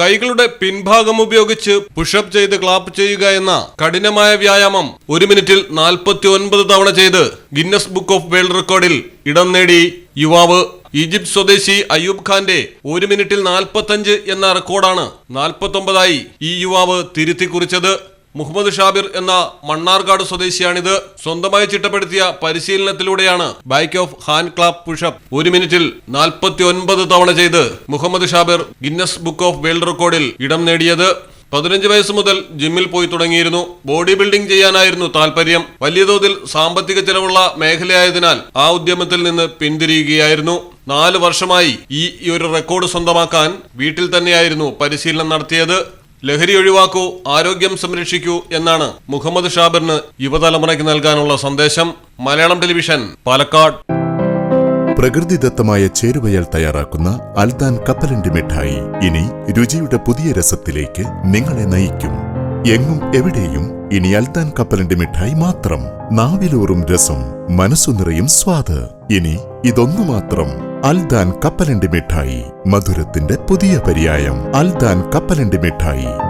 കൈകളുടെ പിൻഭാഗം ഉപയോഗിച്ച് പുഷപ്പ് ചെയ്ത് ക്ലാപ്പ് ചെയ്യുക എന്ന കഠിനമായ വ്യായാമം ഒരു മിനിറ്റിൽ നാൽപ്പത്തി ഒൻപത് തവണ ചെയ്ത് ഗിന്നസ് ബുക്ക് ഓഫ് വേൾഡ് റെക്കോർഡിൽ ഇടം നേടി. യുവാവ് ഈജിപ്ത് സ്വദേശി അയ്യൂബ് ഖാന്റെ ഒരു മിനിറ്റിൽ നാൽപ്പത്തഞ്ച് എന്ന റെക്കോർഡാണ് നാൽപ്പത്തൊമ്പതായി ഈ യുവാവ് തിരുത്തി കുറിച്ചത്. മുഹമ്മദ് ഷാബിർ എന്ന മണ്ണാർക്കാട് സ്വദേശിയാണിത്. സ്വന്തമായി ചിട്ടപ്പെടുത്തിയ പരിശീലനത്തിലൂടെയാണ് back of hand clap pushup ഒരു മിനിറ്റിൽ നാൽപ്പത്തി ഒൻപത് തവണ ചെയ്ത് Muhammad Shabir Guinness book of world റെക്കോർഡിൽ ഇടം നേടിയത്. പതിനഞ്ച് വയസ്സ് മുതൽ ജിമ്മിൽ പോയി തുടങ്ങിയിരുന്നു. ബോഡി ബിൽഡിംഗ് ചെയ്യാനായിരുന്നു താല്പര്യം വലിയ തോതിൽ സാമ്പത്തിക ചെലവുള്ള മേഖലയായതിനാൽ ആ ഉദ്യമത്തിൽ നിന്ന് പിന്തിരിയുകയായിരുന്നു. നാല് വർഷമായി ഈ ഒരു റെക്കോർഡ് സ്വന്തമാക്കാൻ വീട്ടിൽ തന്നെയായിരുന്നു പരിശീലനം നടത്തിയത്. ലഹരി ഒഴിവാക്കൂ ആരോഗ്യം സംരക്ഷിക്കൂ എന്നാണ് മുഹമ്മദ് ഷാബിറിന് യുവതലമുറയ്ക്ക് നൽകാനുള്ള സന്ദേശം. മലയാളം ടെലിവിഷൻ പാലക്കാട്. പ്രകൃതിദത്തമായ ചേരുവയൽ തയ്യാറാക്കുന്ന അൽദാൻ കപ്പലണ്ടി മിഠായി ഇനി രുചിയുടെ പുതിയ രസത്തിലേക്ക് നിങ്ങളെ നയിക്കും. എങ്ങും എവിടെയും ഇനി അൽദാൻ കപ്പലിന്റെ മിഠായി മാത്രം. നാവിലൂറും രസം മനസ്സു നിറയും സ്വാദ്. ഇനി ഇതൊന്നു മാത്രം. അൽദാൻ കപ്പലിന്റെ മിഠായി മധുരത്തിന്റെ പുതിയ പര്യായം. അൽദാൻ കപ്പലിന്റെ മിഠായി.